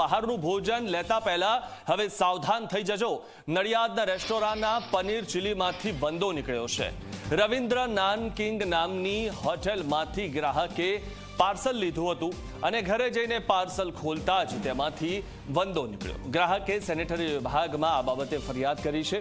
બહારનું ભોજન લેતા પહેલા હવે સાવધાન થઈ જજો. નડિયાદના રેસ્ટોરન્ટના પનીર ચીલીમાંથી બંદો નીકળ્યો છે. રવિન્દ્ર નાન કિંગ નામની હોટેલમાંથી ગ્રાહકે પાર્સલ લીધું હતું અને ઘરે જઈને પાર્સલ ખોલતા જ તેમાંથી વંદો નીકળ્યો. ગ્રાહકે સેનેટરી વિભાગમાં આ બાબતે ફરિયાદ કરી છે.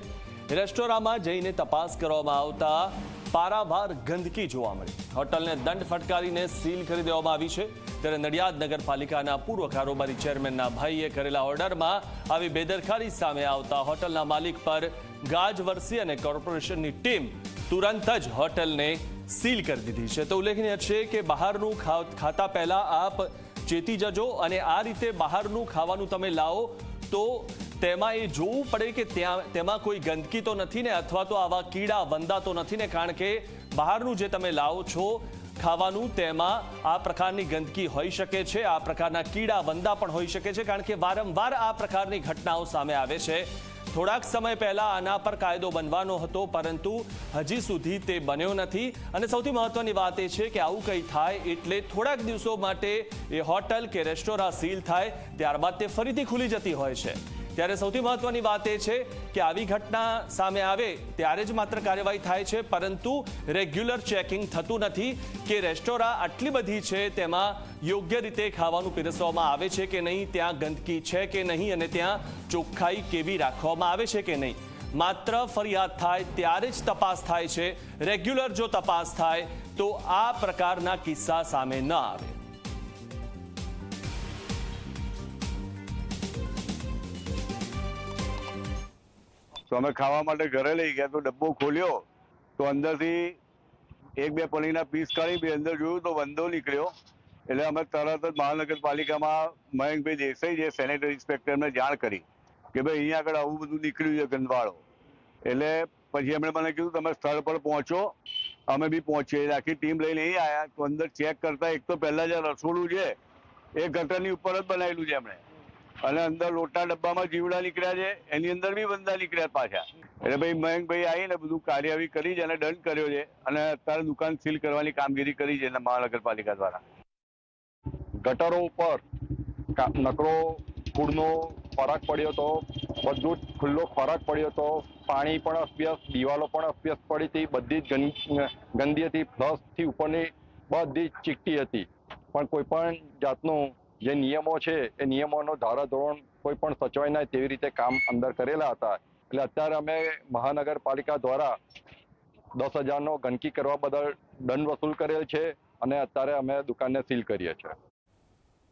રેસ્ટોરાંમાં જઈને તપાસ કરવામાં આવતા પારાવાર ગંદકી જોવા મળી. હોટલને દંડ ફટકારીને સીલ કરી દેવામાં આવી છે. ત્યારે નડિયાદ નગરપાલિકાના પૂર્વ કારોબારી ચેરમેનના ભાઈએ કરેલા ઓર્ડરમાં આવી બેદરકારી સામે આવતા હોટલના માલિક પર ગાજ વરસી અને કોર્પોરેશનની ટીમ તુરંત જ હોટલને સીલ કરી દીધી છે. તો ઉલ્લેખનીય છે કે બહારનું ખાતા પહેલા આપ ચેતી જજો અને આ રીતે બહારનું ખાવાનું તમે લાવો તો તેમાં એ જોવું પડે કે ત્યાં, તેમાં કોઈ ગંદકી તો નથી ને અથવા તો આવા કીડા, વંદા તો નથી ને કારણ કે બહારનું જે તમે લાવો છો ખાવાનું તેમાં આ પ્રકારની ગંદકી હોઈ શકે છે, આ પ્રકારના કીડા વંદા પણ હોઈ શકે છે, કારણ કે વારંવાર આ પ્રકારની ઘટનાઓ સામે આવે છે. થોડાક સમય પહેલા આના પર કાયદો બનવાનો હતો, પરંતુ હજી સુધી તે બન્યો નથી. અને સૌથી મહત્વની વાત એ છે કે આવું કંઈ થાય એટલે થોડાક દિવસો માટે એ હોટલ કે રેસ્ટોરાં સીલ થાય, ત્યારબાદ તે ફરીથી ખુલી જતી હોય છે. ત્યારે સૌથી મહત્વની વાત એ છે કે આવી ઘટના સામે આવે ત્યારે જ માત્ર કાર્યવાહી થાય છે, પરંતુ રેગ્યુલર ચેકિંગ થતું નથી કે રેસ્ટોરાં આટલી બધી છે તેમાં યોગ્ય રીતે ખાવાનું પીરસવામાં આવે છે કે નહીં, ત્યાં ગંદકી છે કે નહીં અને ત્યાં ચોખ્ખાઈ કેવી રાખવામાં આવે છે કે નહીં. માત્ર ફરિયાદ થાય ત્યારે જ તપાસ થાય છે, રેગ્યુલર જો તપાસ થાય તો આ પ્રકારના કિસ્સા સામે ન આવે. તો અમે ખાવા માટે ઘરે લઈ ગયા. તો ડબ્બો ખોલ્યો. તો અંદરથી એક બે પનીરના પીસ કાઢી બે અંદર જોયું તો વંદો નીકળ્યો. એટલે અમે તરત જ મહાનગરપાલિકામાં મયંકભાઈ દેસાઈ, જે સેનેટરી ઇન્સ્પેક્ટરને જાણ કરી કે ભાઈ અહીંયા આગળ આવું બધું નીકળ્યું છે ગંદવાળો. એટલે પછી એમણે મને કીધું, તમે સ્થળ પર પહોંચો. અમે બી પહોંચીએ. આખી ટીમ લઈને અહીં આવ્યા તો અંદર ચેક કરતા, એક તો પહેલાં જે રસોડું છે, એ ગટરની ઉપર જ બનાવેલું છે એમણે. અને અંદર લોટા ડબ્બામાં જીવડા નીકળ્યા છે, એની અંદર બી બંદા નીકળ્યા પાછા. એટલે ભાઈ મયંકભાઈ આવીને બધું કાર્યવાહી કરી છે અને દંડ કર્યો છે અને અત્યારે દુકાન સીલ કરવાની કામગીરી કરી છે મહાનગરપાલિકા દ્વારા. ગટરો ઉપર નકરો ફૂડનો ખોરાક પડ્યો તો, બધું જ ખુલ્લો ખોરાક પડ્યો તો, પાણી પણ અસ્વ્યસ્ત દિવાલો પણ અસ્વ્યસ્ત પડી હતી, બધી જ ગંદી હતી ફ્લશથી ઉપરની બધી જ ચીકટી હતી. પણ કોઈ પણ જાતનું જે નિયમો છે, એ નિયમોનો ધારાધોરણ કોઈ પણ સચવાય ના તેવી રીતે કામ અંદર કરેલા હતા. એટલે અત્યારે અમે મહાનગરપાલિકા દ્વારા દસ હજારનો ગંદકી કરવા બદલ દંડ વસૂલ કરેલ છે અને અત્યારે અમે દુકાનને સીલ કરીએ છીએ.